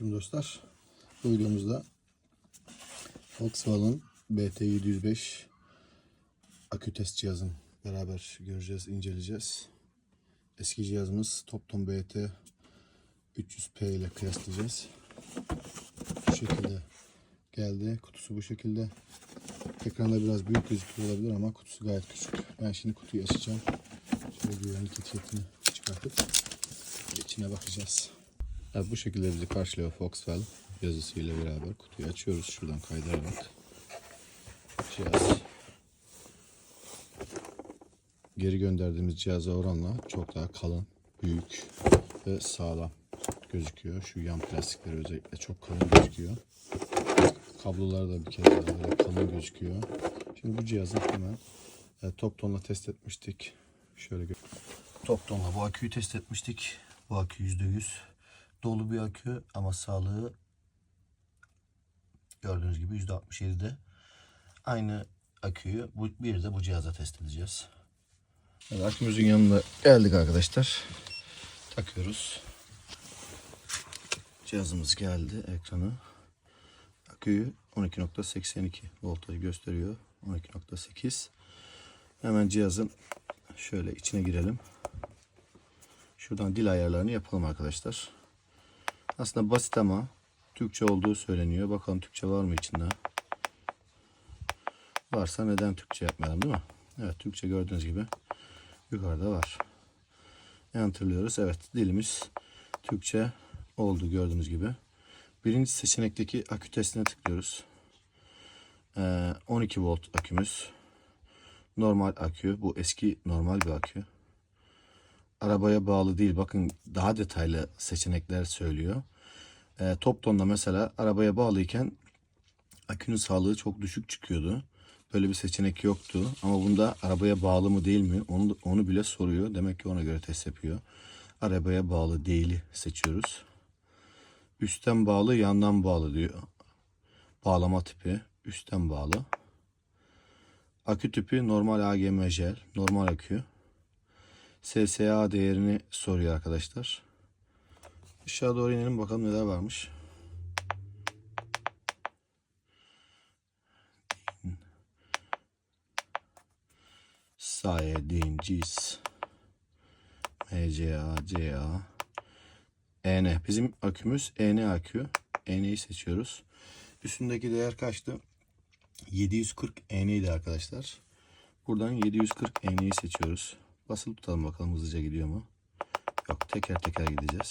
Selamünaleyküm dostlar. Bu videomuzda Volkswagen BT705 akü test cihazını beraber göreceğiz, inceleyeceğiz. Eski cihazımız Topton BT 300P ile kıyaslayacağız. Bu şekilde geldi. Kutusu bu şekilde. Ekranda biraz büyük gözüküyor olabilir ama kutusu gayet küçük. Ben şimdi kutuyu açacağım. Şöyle güvenlik etiketini çıkartıp içine bakacağız. Evet, bu şekilde bizi karşılıyor Foxwell yazısıyla beraber. Kutuyu açıyoruz şuradan kaydırarak. Cihaz geri gönderdiğimiz cihaza oranla çok daha kalın, büyük ve sağlam gözüküyor. Şu yan plastikleri özellikle çok kalın gözüküyor. Kablolar da bir kez daha kalın gözüküyor. Şimdi bu cihazı hemen e, top tonla test etmiştik. Şöyle gö- Top tonla bu aküyü test etmiştik. Bu akü %100 dolu bir akü ama sağlığı gördüğünüz gibi %67'de. Aynı aküyü bu, bir de bu cihaza test edeceğiz. Evet, akümüzün yanına geldik arkadaşlar. Takıyoruz. Cihazımız geldi ekranı. Aküyü 12.82 voltajı gösteriyor. 12.8. Hemen cihazın şöyle içine girelim. Şuradan dil ayarlarını yapalım arkadaşlar. Aslında basit ama Türkçe olduğu söyleniyor. Bakalım Türkçe var mı içinde? Varsa neden Türkçe yapmayalım değil mi? Evet Türkçe gördüğünüz gibi yukarıda var. Enter'lıyoruz. Evet dilimiz Türkçe oldu gördüğünüz gibi. Birinci seçenekteki akü testine tıklıyoruz. Ee, 12 volt akümüz. Normal akü. Bu eski normal bir akü. Arabaya bağlı değil. Bakın daha detaylı seçenekler söylüyor. Ee, Topton'da mesela arabaya bağlıyken akünün sağlığı çok düşük çıkıyordu. Böyle bir seçenek yoktu. Ama bunda arabaya bağlı mı değil mi onu, onu bile soruyor. Demek ki ona göre test yapıyor. Arabaya bağlı değili seçiyoruz. Üstten bağlı, yandan bağlı diyor. Bağlama tipi üstten bağlı. Akü tipi normal AGM jel, normal akü. SSA değerini soruyor arkadaşlar. Aşağı doğru inelim bakalım neler varmış. Saye, din, cis, MCA, CA, EN. Bizim akümüz EN akü. EN'yi seçiyoruz. Üstündeki değer kaçtı? 740 EN'ydi arkadaşlar. Buradan 740 EN'yi seçiyoruz. Basılı tutalım bakalım hızlıca gidiyor mu? Yok teker teker gideceğiz.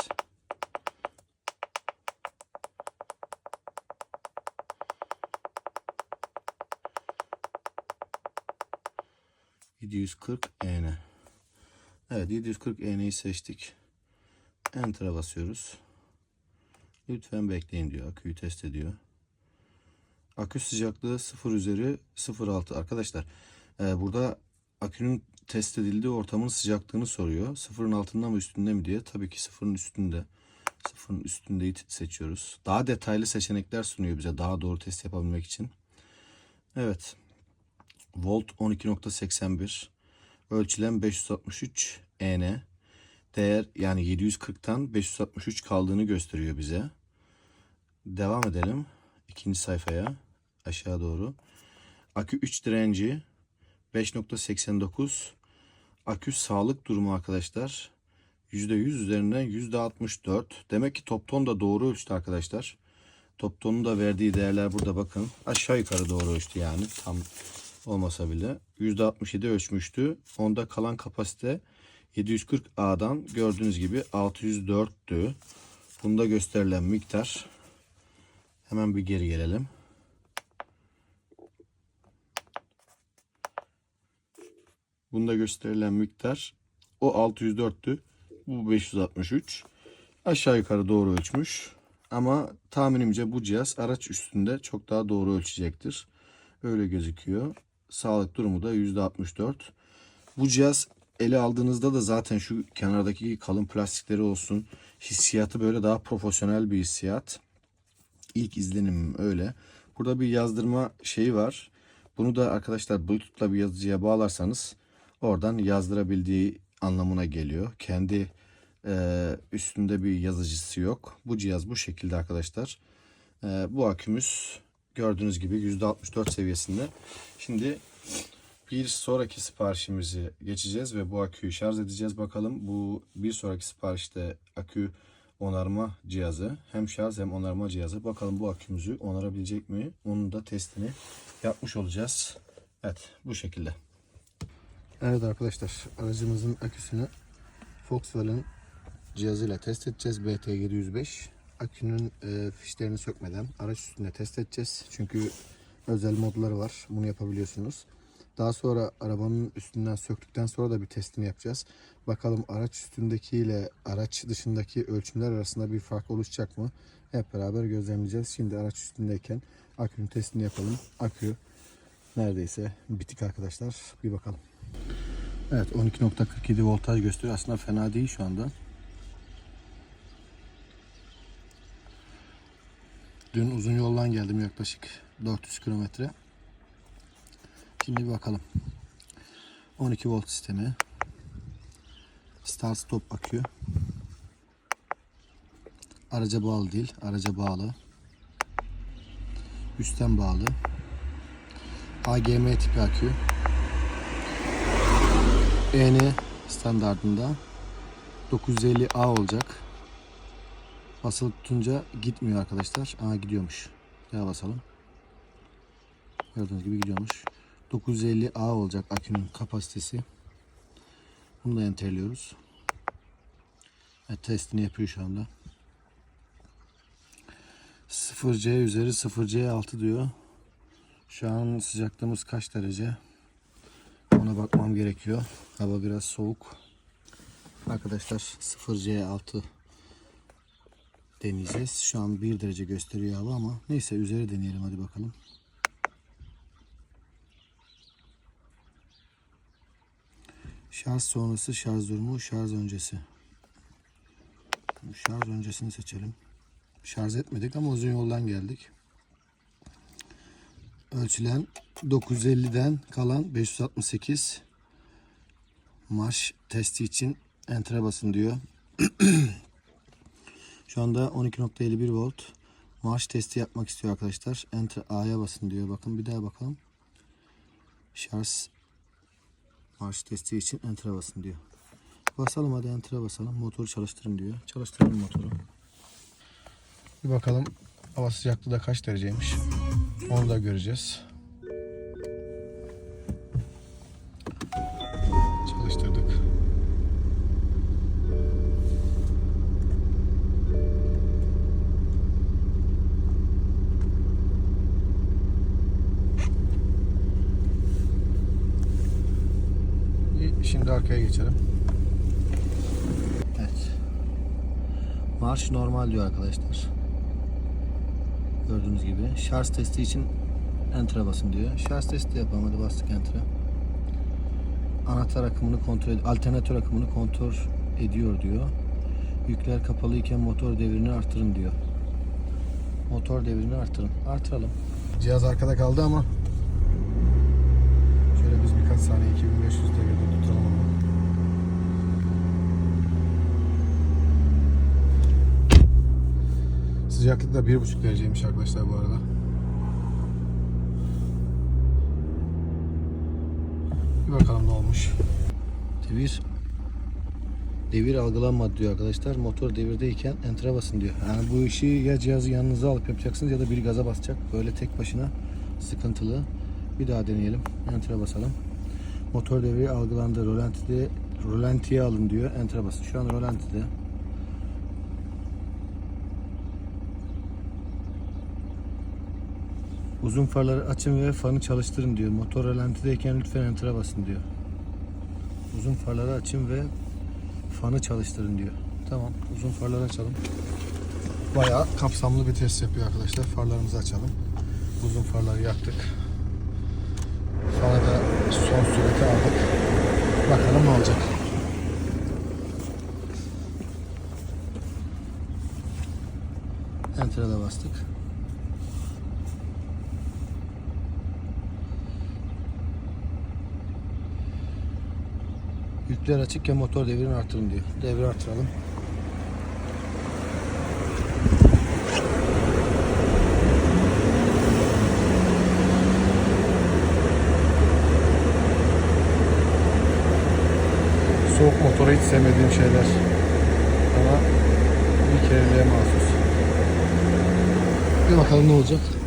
...740 EN. Evet 740 EN'yi seçtik. Enter'a basıyoruz. Lütfen bekleyin diyor. Aküyü test ediyor. Akü sıcaklığı 0 üzeri 0.6. Arkadaşlar e, burada akünün test edildiği ortamın sıcaklığını soruyor. Sıfırın altında mı üstünde mi diye. Tabii ki sıfırın üstünde. Sıfırın üstündeyi seçiyoruz. Daha detaylı seçenekler sunuyor bize daha doğru test yapabilmek için. Evet. Volt 12.81. Ölçülen 563 EN. Değer yani 740'tan 563 kaldığını gösteriyor bize. Devam edelim. ikinci sayfaya aşağı doğru. Akü 3 direnci 5.89 akü sağlık durumu arkadaşlar %100 üzerinden %64 demek ki Topton da doğru ölçtü arkadaşlar. Topton'un da verdiği değerler burada bakın. Aşağı yukarı doğru ölçtü yani tam olmasa bile. %67 ölçmüştü. Onda kalan kapasite 740A'dan gördüğünüz gibi 604'tü bunda gösterilen miktar. Hemen bir geri gelelim Bunda gösterilen miktar o 604'tü. Bu 563. Aşağı yukarı doğru ölçmüş. Ama tahminimce bu cihaz araç üstünde çok daha doğru ölçecektir. Öyle gözüküyor. Sağlık durumu da %64. Bu cihaz ele aldığınızda da zaten şu kenardaki kalın plastikleri olsun. Hissiyatı böyle daha profesyonel bir hissiyat. İlk izlenimim öyle. Burada bir yazdırma şeyi var. Bunu da arkadaşlar Bluetooth'la bir yazıcıya bağlarsanız oradan yazdırabildiği anlamına geliyor. Kendi Ee, üstünde bir yazıcısı yok. Bu cihaz bu şekilde arkadaşlar. Ee, bu akümüz gördüğünüz gibi %64 seviyesinde. Şimdi bir sonraki siparişimizi geçeceğiz ve bu aküyü şarj edeceğiz. Bakalım bu bir sonraki siparişte akü onarma cihazı hem şarj hem onarma cihazı. Bakalım bu akümüzü onarabilecek mi? Onun da testini yapmış olacağız. Evet bu şekilde. Evet arkadaşlar aracımızın aküsünü Volkswagen cihazıyla test edeceğiz. BT705. Akünün e, fişlerini sökmeden araç üstünde test edeceğiz. Çünkü özel modları var. Bunu yapabiliyorsunuz. Daha sonra arabanın üstünden söktükten sonra da bir testini yapacağız. Bakalım araç üstündeki ile araç dışındaki ölçümler arasında bir fark oluşacak mı? Hep beraber gözlemleyeceğiz. Şimdi araç üstündeyken akünün testini yapalım. Akü neredeyse bitik arkadaşlar. Bir bakalım. Evet 12.47 voltaj gösteriyor. Aslında fena değil şu anda. Dün uzun yoldan geldim yaklaşık 400 kilometre. Şimdi bir bakalım. 12 volt sistemi. Start stop akü. Araca bağlı değil. Araca bağlı. Üstten bağlı. AGM tipi akü. EN standartında 950A olacak. Basılı tutunca gitmiyor arkadaşlar. Aa gidiyormuş. Daha basalım. Gördüğünüz gibi gidiyormuş. 950A olacak akünün kapasitesi. Bunu da enterliyoruz. Evet, testini yapıyor şu anda. 0C üzeri 0C6 diyor. Şu an sıcaklığımız kaç derece? Ona bakmam gerekiyor. Hava biraz soğuk. Arkadaşlar 0C6 deneyeceğiz. Şu an 1 derece gösteriyor hava ama neyse üzeri deneyelim hadi bakalım. Şarj sonrası şarj durumu, şarj öncesi. Şarj öncesini seçelim. Şarj etmedik ama uzun yoldan geldik. Ölçülen 950'den kalan 568 marş testi için enter'e basın diyor. Şu anda 12.51 volt marş testi yapmak istiyor arkadaşlar. Enter A'ya basın diyor. Bakın bir daha bakalım. Şarj marş testi için enter'a basın diyor. Basalım hadi enter'a basalım. Motoru çalıştırın diyor. Çalıştıralım motoru. Bir bakalım hava sıcaklığı da kaç dereceymiş. Onu da göreceğiz. Çalıştırdık. Şimdi arkaya geçelim. Evet. Marş normal diyor arkadaşlar. Gördüğünüz gibi. Şarj testi için Enter'a basın diyor. Şarj testi yapalım. Hadi bastık Enter'a. Anahtar akımını kontrol alternatör akımını kontrol ediyor diyor. Yükler kapalıyken motor devrini artırın diyor. Motor devrini artırın. Artıralım. Cihaz arkada kaldı ama şöyle biz birkaç saniye 2500 devirde tutalım. Sıcaklık da 1,5 dereceymiş arkadaşlar bu arada. Bir bakalım ne olmuş. Devir devir algılanmadı diyor arkadaşlar. Motor devirdeyken enter'a basın diyor. Yani bu işi ya cihazı yanınıza alıp yapacaksınız ya da bir gaza basacak. Böyle tek başına sıkıntılı. Bir daha deneyelim. Enter'a basalım. Motor devri algılandı. Rolantide rolantiye alın diyor. Enter'a basın. Şu an rolantide. Uzun farları açın ve fanı çalıştırın diyor. Motor ralentideyken lütfen enter'a basın diyor. Uzun farları açın ve fanı çalıştırın diyor. Tamam uzun farları açalım. Bayağı kapsamlı bir test yapıyor arkadaşlar. Farlarımızı açalım. Uzun farları yaktık. Fanı da son sürete aldık. Bakalım ne olacak. Enter'a da bastık. Yükler açıkken motor devrini artırın diyor. Devri artıralım. Soğuk motoru hiç sevmediğim şeyler. Ama bir kereliğe mahsus. Bir bakalım ne olacak.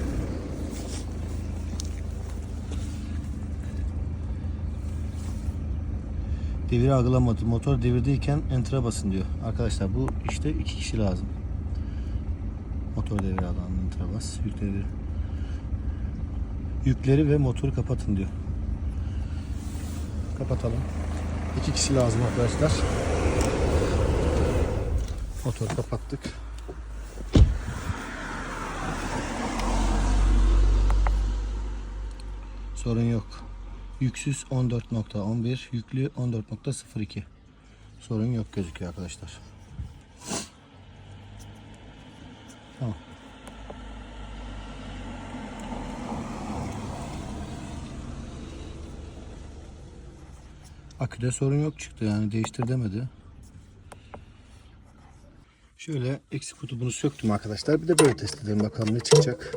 Devir algılamadı. Motor devirdeyken enter'a basın diyor. Arkadaşlar bu işte iki kişi lazım. Motor devir alan enter'a bas. Yükleri, yükleri ve motoru kapatın diyor. Kapatalım. İki kişi lazım arkadaşlar. Motoru kapattık. Sorun yok. Yüksüz 14.11, yüklü 14.02. Sorun yok gözüküyor arkadaşlar. Tamam. Aküde sorun yok çıktı yani değiştir demedi. Şöyle eksik kutubunu söktüm arkadaşlar. Bir de böyle test edelim bakalım ne çıkacak.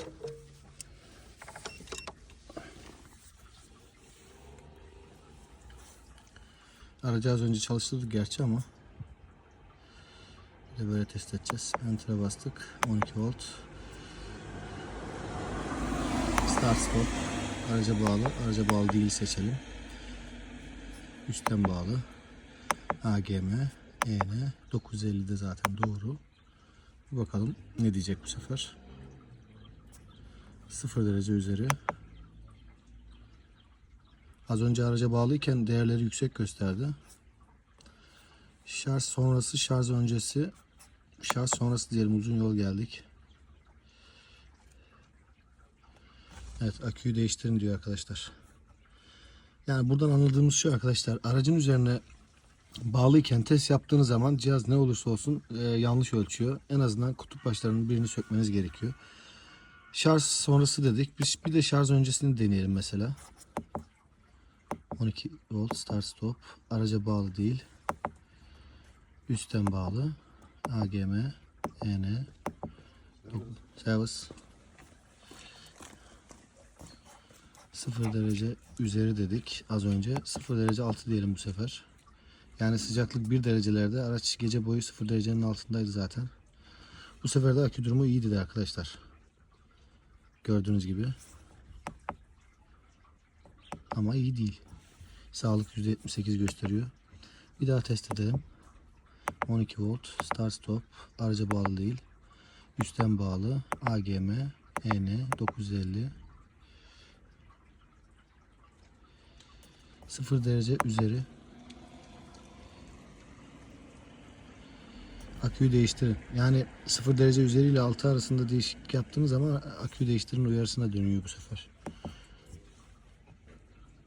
Aracı az önce çalıştırdık gerçi ama bir de böyle test edeceğiz. Enter'a bastık. 12 volt. Start stop. Araca bağlı. Araca bağlı değil seçelim. Üstten bağlı. AGM. EN. 950'de zaten doğru. Bir bakalım ne diyecek bu sefer. 0 derece üzeri. Az önce araca bağlıyken değerleri yüksek gösterdi. Şarj sonrası, şarj öncesi, şarj sonrası diyelim uzun yol geldik. Evet aküyü değiştirin diyor arkadaşlar. Yani buradan anladığımız şu arkadaşlar aracın üzerine bağlıyken test yaptığınız zaman cihaz ne olursa olsun e, yanlış ölçüyor. En azından kutup başlarının birini sökmeniz gerekiyor. Şarj sonrası dedik. Biz bir de şarj öncesini deneyelim mesela. 12 volt start stop. Araca bağlı değil. Üstten bağlı. AGM, EN, service 0 derece üzeri dedik az önce. 0 derece altı diyelim bu sefer. Yani sıcaklık 1 derecelerde araç gece boyu 0 derecenin altındaydı zaten. Bu sefer de akü durumu iyi dedi arkadaşlar. Gördüğünüz gibi. Ama iyi değil. Sağlık %78 gösteriyor. Bir daha test edelim. 12 volt start stop araca bağlı değil. Üstten bağlı AGM EN 950 0 derece üzeri aküyü değiştirin. Yani 0 derece üzeri ile 6 arasında değişiklik yaptığınız zaman aküyü değiştirin uyarısına dönüyor bu sefer.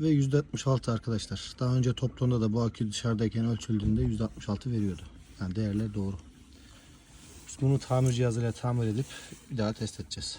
Ve %66 arkadaşlar. Daha önce toplamda da bu akü dışarıdayken ölçüldüğünde %66 veriyordu. Yani değerler doğru. Biz bunu tamir cihazıyla tamir edip bir daha test edeceğiz.